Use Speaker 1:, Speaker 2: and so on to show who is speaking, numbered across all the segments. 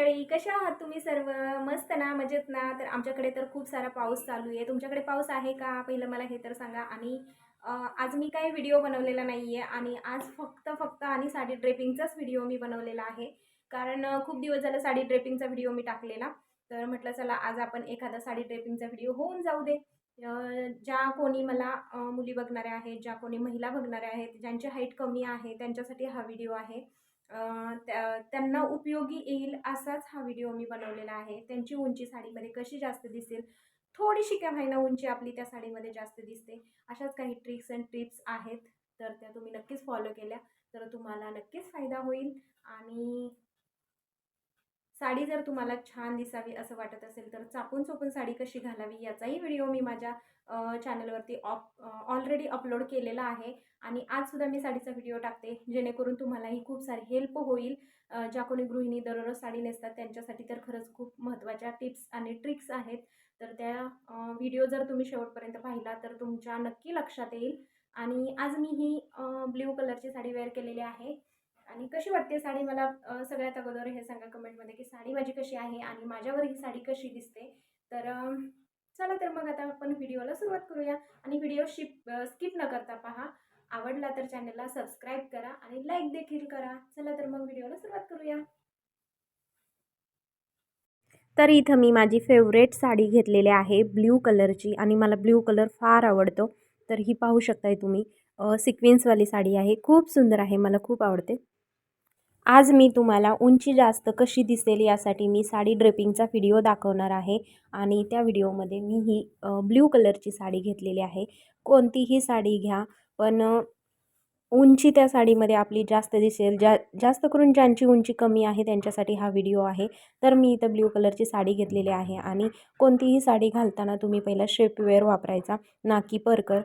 Speaker 1: मंडळी कशा आहात तुम्ही सर्व? मस्त ना मजेत ना? तर आमच्याकडे तर खूप सारा पाऊस चालू आहे. तुमच्याकडे पाऊस आहे का? पहिलं मला हे तर सांगा. आणि आज मी काही व्हिडिओ बनवलेला नाही आहे आणि आज फक्त फक्त आणि साडी ड्रेपिंगचाच व्हिडिओ मी बनवलेला आहे. कारण खूप दिवस झालं साडी ड्रेपिंगचा व्हिडिओ मी टाकलेला. तर म्हटलं चला आज आपण एखादा साडी ड्रेपिंगचा व्हिडिओ होऊन जाऊ दे. ज्या कोणी मला मुली बघणाऱ्या आहेत ज्या कोणी महिला बघणाऱ्या आहेत ज्यांची हाईट कमी आहे त्यांच्यासाठी हा व्हिडिओ आहे. त्या- त्यांना उपयोगी येईल असाच हा व्हिडिओ मी बनवलेला आहे. त्यांची उंची साडीमध्ये कशी जास्त दिसेल? थोडीशी काय महिना उंची आपली त्या साडीमध्ये जास्त दिसते? अशाच काही ट्रिक्स अँड टिप्स आहेत. तर त्या तुम्ही नक्कीच फॉलो केल्या. तर तुम्हाला नक्कीच फायदा होईल. आणि साडी जर तुम्हाला छान दिसावी असं वाटत असेल तर चापून चोपून साडी कशी घालावी याचाही व्हिडिओ मी माझ्या चॅनलवरती ऑप ऑलरेडी अपलोड केलेला आहे. आणि आजसुद्धा मी साडीचा व्हिडिओ टाकते जेणेकरून तुम्हालाही खूप सारी हेल्प होईल. ज्या कोणी गृहिणी दररोज साडी नेसतात त्यांच्यासाठी तर खरंच खूप महत्त्वाच्या टिप्स आणि ट्रिक्स आहेत. तर त्या व्हिडिओ जर तुम्ही शेवटपर्यंत पाहिला तर तुमच्या नक्की लक्षात येईल. आणि आज मी ही ब्ल्यू कलरची साडी वेअर केलेली आहे. आणि कशी वाटते साडी मला सगळ्यात अगोदर हे सांगा कमेंटमध्ये की साडी माझी कशी आहे आणि माझ्यावर ही साडी कशी दिसते. तर चला तर मग आता आपण व्हिडिओला सुरुवात करूया. आणि व्हिडिओ शिप स्किप न करता पहा. आवडला तर चॅनलला सबस्क्राईब करा आणि लाईक देखील करा. चला तर मग व्हिडिओला सुरुवात करूया. तर इथं मी माझी फेवरेट साडी घेतलेली आहे ब्ल्यू कलरची आणि मला ब्ल्यू कलर फार आवडतो. तर ही पाहू शकताय तुम्ही. सिक्वेन्सवाली साडी आहे. खूप सुंदर आहे. मला खूप आवडते. आज मी तुम्हाला उंची जास्त कशी दिसेल यासाठी मी साडी ड्रेपिंगचा व्हिडिओ दाखवणार आहे. आणि त्या व्हिडिओमध्ये मी ही ब्ल्यू कलरची साडी घेतलेली आहे. कोणतीही साडी घ्या पण उंची त्या साडीमध्ये आपली जास्त दिसेल. जा जास्त करून ज्यांची उंची कमी आहे त्यांच्यासाठी हा व्हिडिओ आहे. तर मी इथं ब्ल्यू कलरची साडी घेतलेली आहे. आणि कोणतीही साडी घालताना तुम्ही पहिला शेपवेअर वापरायचा. ना की परकर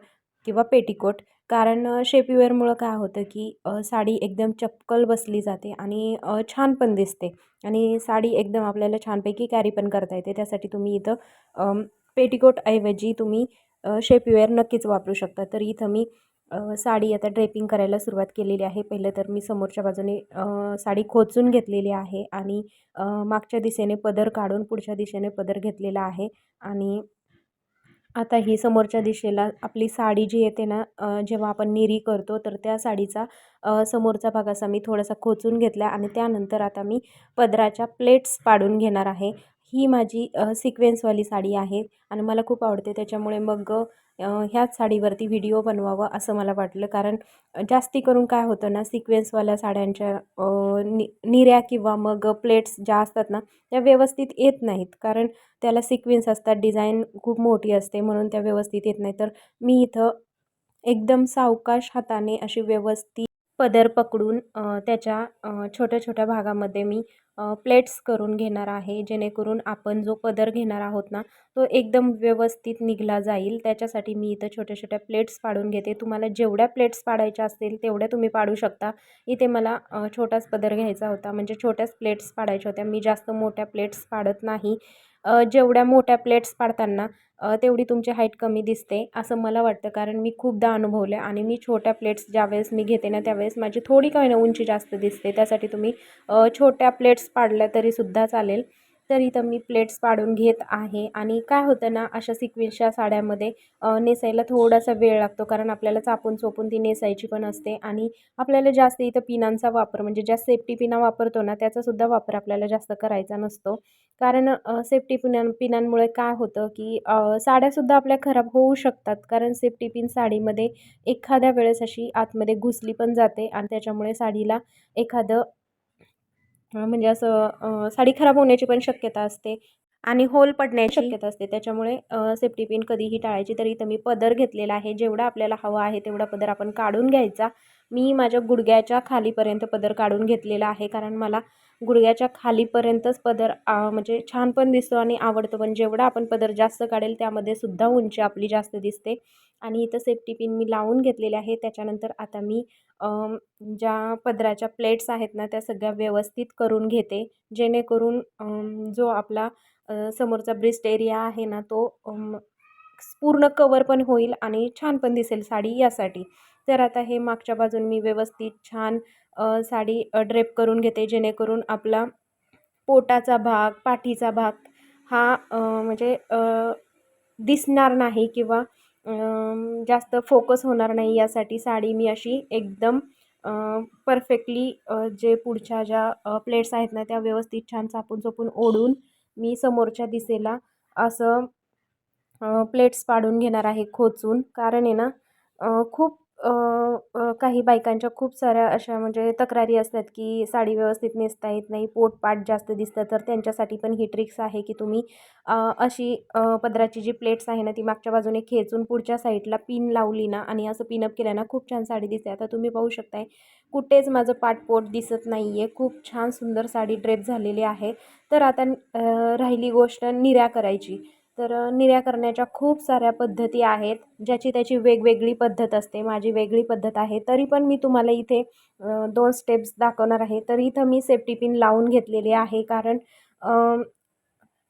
Speaker 1: किंवा पेटिकोट. कारण शेपीवेअरमुळं शेपवेअरमुळं काय होतं की साडी एकदम चपकल बसली जाते आणि छान पण दिसते आणि साडी एकदम आपल्याला छानपैकी कॅरी पण करता येते. त्यासाठी तुम्ही इथं पेटीकोटऐवजी पेटिकोटऐवजी तुम्ही शेपवेअर नक्कीच वापरू शकता. तर इथं मी साडी आता ड्रेपिंग करायला सुरुवात केलेली आहे. पहिलं तर मी समोरच्या बाजूने साडी खोचून घेतलेली आहे आणि मागच्या दिशेने पदर काढून पुढच्या दिशेने पदर घेतलेला आहे आणि आता ही समोरच्या दिशेला आपली साडी जी येते ना जेव्हा आपण निरी करतो तर त्या साडीचा समोरचा भाग असा मी थोडासा खोचून घेतला आणि त्यानंतर आता मी पदराच्या प्लेट्स पाडून घेणार आहे. ही माझी सिक्वेन्सवाली साडी आहे आणि मला खूप आवडते. त्याच्यामुळे मग ह्याच साडीवरती व्हिडिओ बनवावं असं मला वाटलं. कारण जास्ती करून काय होतं ना सिक्वेन्सवाल्या साड्यांच्या नि निऱ्या किंवा मग प्लेट्स ज्या असतात ना त्या व्यवस्थित येत नाहीत. कारण त्याला सिक्वेन्स असतात डिझाईन खूप मोठी असते म्हणून त्या व्यवस्थित येत नाही तर मी इथं एकदम सावकाश हाताने अशी व्यवस्थित पदर पकडून त्याच्या छोट्या छोट्या भागामध्ये मी प्लेट्स करून घेणार आहे जेणेकरून आपण जो पदर घेणार आहोत ना तो एकदम व्यवस्थित निघला जाईल. त्याच्यासाठी मी इथं छोट्या छोट्या प्लेट्स पाडून घेते. तुम्हाला जेवढ्या प्लेट्स पाडायच्या असतील तेवढ्या तुम्ही पाडू शकता. इथे मला छोटाच पदर घ्यायचा होता. म्हणजे छोट्याच प्लेट्स पाडायच्या होत्या. मी जास्त मोठ्या प्लेट्स पाडत नाही. जेवढ्या मोठ्या प्लेट्स पाडताना तेवढी तुमची हाईट कमी दिसते असं मला वाटतं. कारण मी खूपदा अनुभवलं आणि मी छोट्या प्लेट्स ज्यावेळेस मी घेते ना त्यावेळेस माझी थोडी काही ना उंची जास्त दिसते. त्यासाठी तुम्ही छोट्या प्लेट्स पाडल्या तरीसुद्धा चालेल. तर इथं मी प्लेट्स पाडून घेत आहे. आणि काय होतं ना अशा सिक्वेन्सच्या साड्यामध्ये नेसायला थोडासा वेळ लागतो. कारण आपल्याला चापून चोपून ती नेसायची पण असते. आणि आपल्याला जास्त इथं पिनांचा वापर म्हणजे ज्या सेफ्टी पिना वापरतो ना त्याचासुद्धा वापर आपल्याला जास्त करायचा नसतो. कारण सेफ्टी पिनां पिनांमुळे काय होतं की साड्यासुद्धा आपल्या खराब होऊ शकतात. कारण सेफ्टी पिन साडीमध्ये एखाद्या वेळेस अशी आतमध्ये घुसली पण जाते. आणि त्याच्यामुळे साडीला एखादं म्हणजे असं साडी खराब होण्याची पण शक्यता असते आणि होल पडण्याची शक्यता असते. त्याच्यामुळे सेफ्टी पिन कधीही टाळायची. तर इथं मी पदर घेतलेला आहे. जेवढा आपल्याला हवा आहे तेवढा पदर आपण काढून घ्यायचा. मी माझ्या गुडघ्याच्या खालीपर्यंत पदर काढून घेतलेला आहे. कारण मला गुडघ्याच्या खालीपर्यंतच पदर म्हणजे छान पण दिसतो आणि आवडतो. पण जेवढा आपण पदर जास्त काढेल त्यामध्ये सुद्धा उंची आपली जास्त दिसते. आणि इथं सेफ्टी पिन मी लावून घेतलेले आहे. त्याच्यानंतर आता मी ज्या पदराच्या प्लेट्स आहेत ना त्या सगळ्या व्यवस्थित करून घेते. जेणेकरून जो आपला समोरचा ब्रिस्ट एरिया आहे ना तो पूर्ण कवर पण होईल आणि छान पण दिसेल साडी यासाठी. तर आता हे मागच्या बाजून मी व्यवस्थित छान साडी ड्रेप करून घेते जेणेकरून आपला पोटाचा भाग पाठीचा भाग हा म्हणजे दिसणार नाही किंवा जास्त फोकस होणार नाही. यासाठी साडी मी अशी एकदम परफेक्टली जे पुढच्या ज्या प्लेट्स आहेत ना त्या व्यवस्थित छान चापून चोपून ओढून मी समोरच्या दिसेला असं प्लेट्स पाडून घेणार आहे खोचून. कारण आहे ना खूप काही बायकांच्या खूप साऱ्या अशा म्हणजे तक्रारी असतात की साडी व्यवस्थित नेसता येत नाही पोटपाट जास्त दिसतं तर त्यांच्यासाठी पण ही ट्रिक्स आहे की तुम्ही अशी पदराची जी प्लेट्स आहे ना ती मागच्या बाजूने खेचून पुढच्या साईडला पिन लावली ना आणि असं पिनअप केलं ना खूप छान साडी दिसते. आता तुम्ही पाहू शकताय कुठेच माझं पाटपोट दिसत नाही आहे खूप छान सुंदर साडी ड्रेप झालेली आहे. तर आता राहिली गोष्ट निऱ्या करायची. तर निर्या करण्याच्या खूप साऱ्या पद्धती आहेत ज्याची त्याची वेगवेगळी पद्धत असते माझी वेगळी पद्धत आहे. तरी पण मी तुम्हाला इथे दोन स्टेप्स दाखवणार आहे. तर इथं मी सेफ्टी पिन लावून घेतलेली आहे. कारण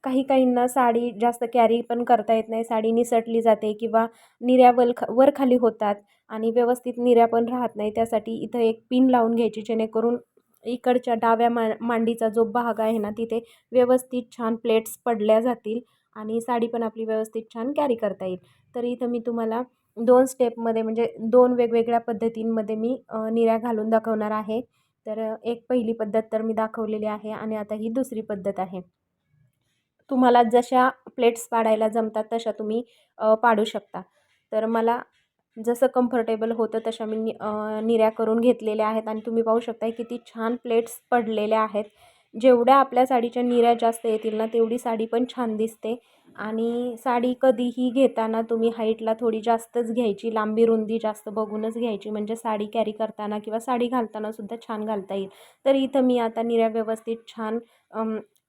Speaker 1: काही काहींना साडी जास्त कॅरी पण करता येत नाही. साडी निसटली जाते किंवा निर्या वल वर खाली होतात आणि व्यवस्थित निर्या पण राहत नाही. त्यासाठी इथं एक पिन लावून घ्यायची जेणेकरून इकडच्या डाव्या मा मांडीचा जो भाग आहे ना तिथे व्यवस्थित छान प्लेट्स पडल्या जातील. आणि साडी पण आपली व्यवस्थित छान कॅरी करता येईल. तर इथं मी तुम्हाला दोन स्टेपमध्ये म्हणजे दोन वेगवेगळ्या पद्धतींमध्ये मी निऱ्या घालून दाखवणार आहे. तर एक पहिली पद्धत तर मी दाखवलेली आहे आणि आता ही दुसरी पद्धत आहे. तुम्हाला जशा प्लेट्स पाडायला जमतात तशा तुम्ही पाडू शकता. तर मला जसं कम्फर्टेबल होतं तशा मी निऱ्या करून घेतलेल्या आहेत आणि तुम्ही पाहू शकता किती छान प्लेट्स पडलेल्या आहेत. जेवढ्या आपल्या साडीच्या निऱ्या जास्त येतील ना तेवढी साडी पण छान दिसते. आणि साडी कधीही घेताना तुम्ही हाईटला थोडी जास्तच घ्यायची लांबी रुंदी जास्त बघूनच घ्यायची. म्हणजे साडी कॅरी करताना किंवा साडी घालताना सुद्धा छान घालता येईल. तर इथं मी आता निर्या व्यवस्थित छान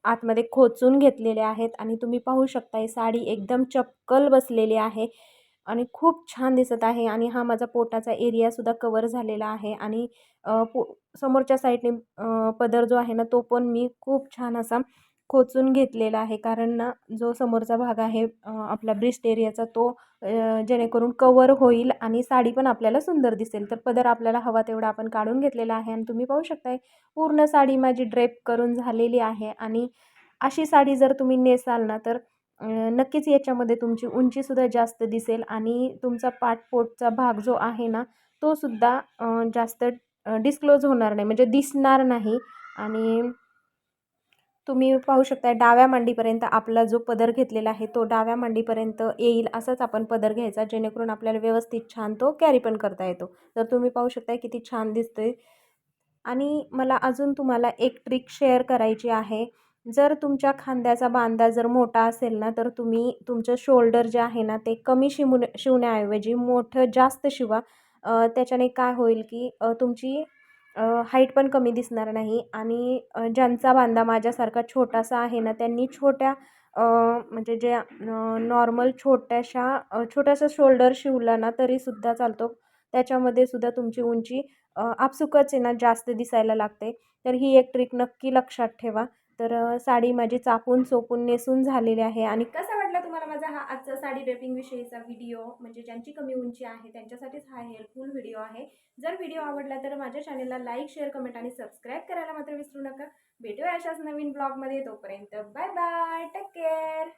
Speaker 1: आतमध्ये खोचून घेतलेले आहेत. आणि तुम्ही पाहू शकता साडी एकदम चपकल बसलेली आहे. आणि खूप छान दिसत आहे आणि हा माझा पोटाचा एरियासुद्धा कवर झालेला आहे आणि पो समोरच्या साईडने पदर जो आहे ना तो पण मी खूप छान असा खोचून घेतलेला आहे. कारण ना जो समोरचा भाग आहे आपला ब्रिस्ट एरियाचा तो जेणेकरून कवर होईल आणि साडी पण आपल्याला सुंदर दिसेल. तर पदर आपल्याला हवा तेवढा आपण काढून घेतलेला आहे आणि तुम्ही पाहू शकताय पूर्ण साडी माझी ड्रेप करून झालेली आहे आणि अशी साडी जर तुम्ही नेसाल ना तर नक्कीच याच्यामध्ये तुमची उंचीसुद्धा जास्त दिसेल आणि तुमचा पाठपोटचा भाग जो आहे ना तो सुद्धा जास्त डिस्क्लोज होणार नाही. म्हणजे दिसणार नाही. आणि तुम्ही पाहू शकता डाव्या मांडीपर्यंत आपला जो पदर घेतलेला आहे तो डाव्या मांडीपर्यंत येईल असंच आपण पदर घ्यायचा जेणेकरून आपल्याला व्यवस्थित छान तो कॅरी पण करता येतो. तर तुम्ही पाहू शकता किती छान दिसतोय. आणि मला अजून तुम्हाला एक ट्रिक शेअर करायची आहे. जर तुमच्या खांद्याचा बांधा जर मोठा असेल ना तर तुम्ही तुमचं शोल्डर जे आहे ना ते कमी शिवून शिवण्याऐवजी मोठं जास्त शिवा. त्याच्याने काय होईल की तुमची हाईट पण कमी दिसणार नाही आणि ज्यांचा बांधा माझ्यासारखा छोटासा आहे ना त्यांनी छोट्या म्हणजे जे नॉर्मल छोट्याशा छोट्याशा शोल्डर शिवला ना तरीसुद्धा चालतो. त्याच्यामध्ये सुद्धा तुमची उंची आपसुकच आहे ना जास्त दिसायला लागते. तर ही एक ट्रिक नक्की लक्षात ठेवा. तर साडी माझी चापून चोपून नेसून झालेली आहे आणि कसा वाटला तुम्हाला माझा हा आजचा साडी ड्रेपिंगविषयीचा व्हिडिओ म्हणजे ज्यांची कमी उंची आहे त्यांच्यासाठीच हा हेल्पफुल व्हिडिओ आहे. जर व्हिडिओ आवडला तर माझ्या चॅनलला लाईक शेअर कमेंट आणि सबस्क्राईब करायला मात्र विसरू नका. भेटूया अशाच नवीन ब्लॉगमध्ये तोपर्यंत बाय बाय टेक केअर